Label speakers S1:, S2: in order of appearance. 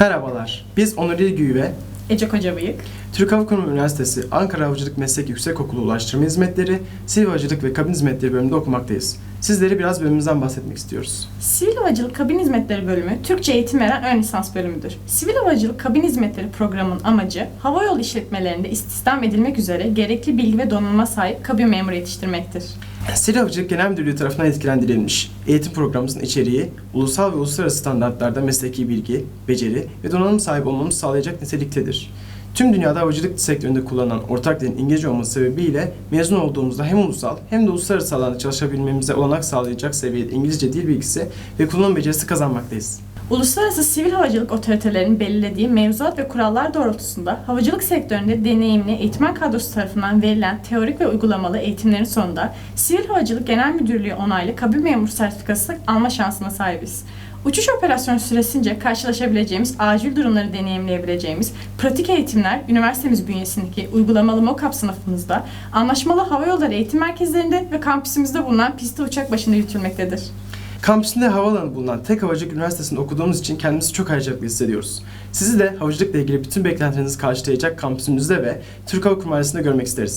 S1: Merhabalar, biz Onur İlgüy ve
S2: Ece Kocabıyık.
S1: Türk Hava Kurumu Üniversitesi Ankara Havacılık Meslek Yüksekokulu Ulaştırma Hizmetleri, Sivil Havacılık ve Kabin Hizmetleri bölümünde okumaktayız. Sizlere biraz bölümümüzden bahsetmek istiyoruz.
S2: Sivil Havacılık Kabin Hizmetleri bölümü Türkçe eğitim veren ön lisans bölümüdür. Sivil Havacılık Kabin Hizmetleri programının amacı havayolu işletmelerinde istihdam edilmek üzere gerekli bilgi ve donanıma sahip kabin memuru yetiştirmektir.
S1: Sivil Havacılık Genel Müdürlüğü tarafından etkilendirilmiş eğitim programımızın içeriği, ulusal ve uluslararası standartlarda mesleki bilgi, beceri ve donanım sahibi olmamızı sağlayacak niteliktedir. Tüm dünyada havacılık sektöründe kullanılan ortak dilin İngilizce olması sebebiyle mezun olduğumuzda hem ulusal hem de uluslararası alanda çalışabilmemize olanak sağlayacak seviyede İngilizce dil bilgisi ve kullanım becerisi kazanmaktayız.
S2: Uluslararası sivil havacılık otoritelerinin belirlediği mevzuat ve kurallar doğrultusunda havacılık sektöründe deneyimli eğitmen kadrosu tarafından verilen teorik ve uygulamalı eğitimlerin sonunda Sivil Havacılık Genel Müdürlüğü onaylı kabin memuru sertifikası alma şansına sahibiz. Uçuş operasyonu süresince karşılaşabileceğimiz acil durumları deneyimleyebileceğimiz pratik eğitimler üniversitemiz bünyesindeki uygulamalı MOKAP sınıfımızda anlaşmalı havayolları eğitim merkezlerinde ve kampüsümüzde bulunan pistte uçak başında yürütülmektedir.
S1: Kampüsünde havaalanı bulunan tek havacılık üniversitesinde okuduğumuz için kendimizi çok ayrıcalıklı hissediyoruz. Sizi de havacılıkla ilgili bütün beklentilerinizi karşılayacak kampüsümüzde ve Türk Hava Kurumu ailesinde görmek isteriz.